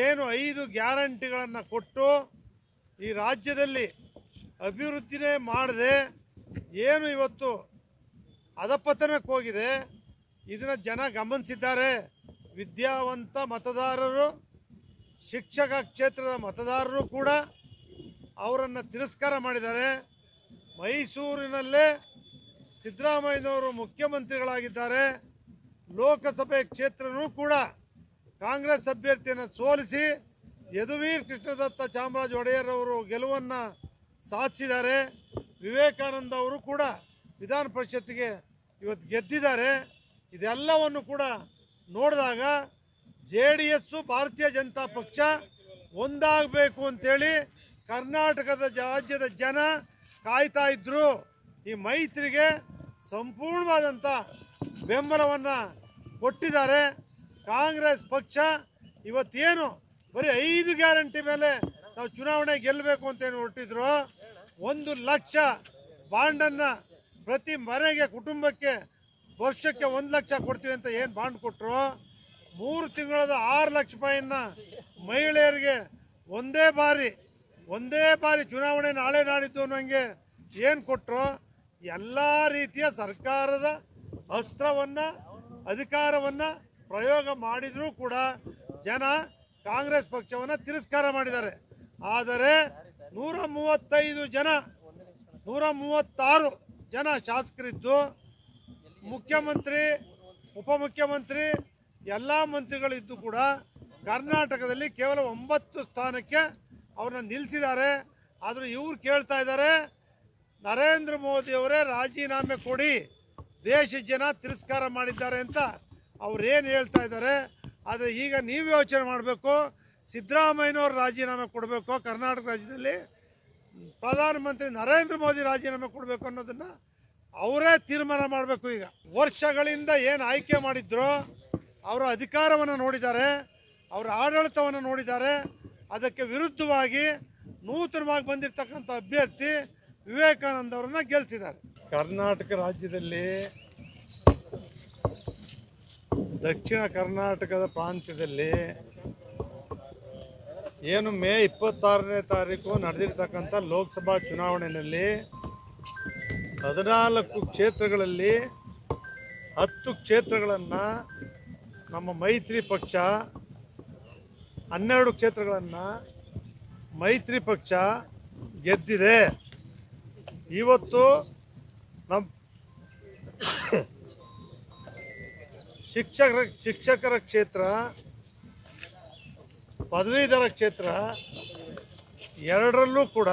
ಏನು ಐದು ಗ್ಯಾರಂಟಿಗಳನ್ನು ಕೊಟ್ಟು ಈ ರಾಜ್ಯದಲ್ಲಿ ಅಭಿವೃದ್ಧಿನೇ ಮಾಡದೆ ಏನು ಇವತ್ತು ಅಧಪತನಕ್ಕೆ ಹೋಗಿದೆ, ಇದನ್ನ ಜನ ಗಮನಿಸಿದ್ದಾರೆ. ವಿದ್ಯಾವಂತ ಮತದಾರರು ಶಿಕ್ಷಕ ಕ್ಷೇತ್ರದ ಮತದಾರರು ಕೂಡ ಅವರನ್ನು ತಿರಸ್ಕಾರ ಮಾಡಿದ್ದಾರೆ. ಮೈಸೂರಿನಲ್ಲೇ ಸಿದ್ದರಾಮಯ್ಯನವರು ಮುಖ್ಯಮಂತ್ರಿಗಳಾಗಿದ್ದಾರೆ. ಲೋಕಸಭೆ ಕ್ಷೇತ್ರನೂ ಕೂಡ ಕಾಂಗ್ರೆಸ್ ಅಭ್ಯರ್ಥಿಯನ್ನು ಸೋಲಿಸಿ ಯದುವೀರ್ ಕೃಷ್ಣದತ್ತ ಚಾಮರಾಜ ಒಡೆಯರ್ ಅವರು ಗೆಲುವನ್ನು ಸಾಧಿಸಿದ್ದಾರೆ. ವಿವೇಕಾನಂದ ಅವರು ಕೂಡ ವಿಧಾನ ಪರಿಷತ್ತಿಗೆ ಇವತ್ತು ಗೆದ್ದಿದ್ದಾರೆ. ಇದೆಲ್ಲವನ್ನು ಕೂಡ ನೋಡಿದಾಗ ಜೆ ಡಿ ಎಸ್ಸು ಭಾರತೀಯ ಜನತಾ ಪಕ್ಷ ಒಂದಾಗಬೇಕು ಅಂತೇಳಿ ಕರ್ನಾಟಕದ ರಾಜ್ಯದ ಜನ ಕಾಯ್ತಾ ಇದ್ರು. ಈ ಮೈತ್ರಿಗೆ ಸಂಪೂರ್ಣವಾದಂಥ ಬೆಂಬಲವನ್ನು ಕೊಟ್ಟಿದ್ದಾರೆ. ಕಾಂಗ್ರೆಸ್ ಪಕ್ಷ ಇವತ್ತೇನು ಬರೀ ಐದು ಗ್ಯಾರಂಟಿ ಮೇಲೆ ನಾವು ಚುನಾವಣೆ ಗೆಲ್ಲಬೇಕು ಅಂತ ಏನು ಹೊರಟಿದ್ರು. ಒಂದು ಲಕ್ಷ ಬಾಂಡನ್ನು ಪ್ರತಿ ಮನೆಗೆ, ಕುಟುಂಬಕ್ಕೆ ವರ್ಷಕ್ಕೆ ಒಂದು ಲಕ್ಷ ಕೊಡ್ತೀವಿ ಅಂತ ಏನು ಬಾಂಡ್ ಕೊಟ್ಟರು ಮೂರು ತಿಂಗಳದ ಆರು ಲಕ್ಷ ರೂಪಾಯಿಯನ್ನು ಮಹಿಳೆಯರಿಗೆ ಒಂದೇ ಬಾರಿ ಒಂದೇ ಬಾರಿ ಚುನಾವಣೆ ನಾಳೆ ನಾಡಿದ್ದು ಅನ್ನೋಂಗೆ ಏನು ಕೊಟ್ಟರು ಎಲ್ಲ ರೀತಿಯ ಸರ್ಕಾರದ ಅಸ್ತ್ರವನ್ನು, ಅಧಿಕಾರವನ್ನು ಪ್ರಯೋಗ ಮಾಡಿದರೂ ಕೂಡ ಜನ ಕಾಂಗ್ರೆಸ್ ಪಕ್ಷವನ್ನು ತಿರಸ್ಕಾರ ಮಾಡಿದ್ದಾರೆ. ಆದರೆ ನೂರ ಮೂವತ್ತೈದು ಜನ, ನೂರ ಮೂವತ್ತಾರು ಜನ ಶಾಸಕರಿದ್ದು ಮುಖ್ಯಮಂತ್ರಿ, ಉಪಮುಖ್ಯಮಂತ್ರಿ ಎಲ್ಲ ಮಂತ್ರಿಗಳಿದ್ದು ಕೂಡ ಕರ್ನಾಟಕದಲ್ಲಿ ಕೇವಲ ಒಂಬತ್ತು ಸ್ಥಾನಕ್ಕೆ ಅವ್ರನ್ನ ನಿಲ್ಲಿಸಿದ್ದಾರೆ ಆದರೂ ಇವ್ರು ಕೇಳ್ತಾ ಇದ್ದಾರೆ, ನರೇಂದ್ರ ಮೋದಿಯವರೇ ರಾಜೀನಾಮೆ ಕೊಡಿ, ದೇಶ ಜನ ತಿರಸ್ಕಾರ ಮಾಡಿದ್ದಾರೆ ಅಂತ ಅವ್ರೇನು ಹೇಳ್ತಾ ಇದ್ದಾರೆ. ಆದರೆ ಈಗ ನೀವು ಯೋಚನೆ ಮಾಡಬೇಕು, ಸಿದ್ದರಾಮಯ್ಯನವ್ರು ರಾಜೀನಾಮೆ ಕೊಡಬೇಕು ಕರ್ನಾಟಕ ರಾಜ್ಯದಲ್ಲಿ, ಪ್ರಧಾನಮಂತ್ರಿ ನರೇಂದ್ರ ಮೋದಿ ರಾಜೀನಾಮೆ ಕೊಡಬೇಕು ಅನ್ನೋದನ್ನು ಅವರೇ ತೀರ್ಮಾನ ಮಾಡಬೇಕು ಈಗ. ವರ್ಷಗಳಿಂದ ಏನು ಆಯ್ಕೆ ಮಾಡಿದ್ರೋ ಅವರ ಅಧಿಕಾರವನ್ನು ನೋಡಿದ್ದಾರೆ, ಅವರ ಆಡಳಿತವನ್ನು ನೋಡಿದ್ದಾರೆ. ಅದಕ್ಕೆ ವಿರುದ್ಧವಾಗಿ ನೂತನವಾಗಿ ಬಂದಿರತಕ್ಕಂಥ ಅಭ್ಯರ್ಥಿ ವಿವೇಕಾನಂದ ಅವರನ್ನು ಗೆಲ್ಲಿಸಿದ್ದಾರೆ ಕರ್ನಾಟಕ ರಾಜ್ಯದಲ್ಲಿ ದಕ್ಷಿಣ ಕರ್ನಾಟಕದ ಪ್ರಾಂತ್ಯದಲ್ಲಿ ಏನು ಮೇ ಇಪ್ಪತ್ತಾರನೇ ತಾರೀಕು ನಡೆದಿರ್ತಕ್ಕಂಥ ಲೋಕಸಭಾ ಚುನಾವಣೆಯಲ್ಲಿ ಹದಿನಾಲ್ಕು ಕ್ಷೇತ್ರಗಳಲ್ಲಿ ಹತ್ತು ಕ್ಷೇತ್ರಗಳನ್ನು ನಮ್ಮ ಮೈತ್ರಿ ಪಕ್ಷ ಹನ್ನೆರಡು ಕ್ಷೇತ್ರಗಳನ್ನು ಮೈತ್ರಿ ಪಕ್ಷ ಗೆದ್ದಿದೆ. ಇವತ್ತು ನಮ್ಮ ಶಿಕ್ಷಕರ ಶಿಕ್ಷಕರ ಕ್ಷೇತ್ರ, ಪದವೀಧರ ಕ್ಷೇತ್ರ ಎರಡರಲ್ಲೂ ಕೂಡ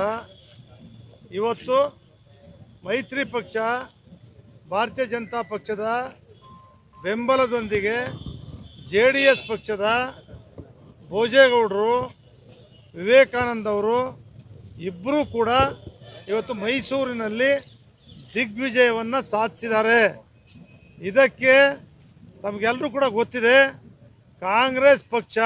ಇವತ್ತು ಮೈತ್ರಿ ಪಕ್ಷ ಭಾರತೀಯ ಜನತಾ ಪಕ್ಷದ ಬೆಂಬಲದೊಂದಿಗೆ ಜೆ ಡಿ ಎಸ್ ಪಕ್ಷದ ಭೋಜೇಗೌಡರು ವಿವೇಕಾನಂದ ಅವರು ಇಬ್ಬರೂ ಕೂಡ ಇವತ್ತು ಮೈಸೂರಿನಲ್ಲಿ ದಿಗ್ವಿಜಯವನ್ನು ಸಾಧಿಸಿದ್ದಾರೆ. ಇದಕ್ಕೆ ತಮಗೆಲ್ಲರೂ ಕೂಡ ಗೊತ್ತಿದೆ, ಕಾಂಗ್ರೆಸ್ ಪಕ್ಷ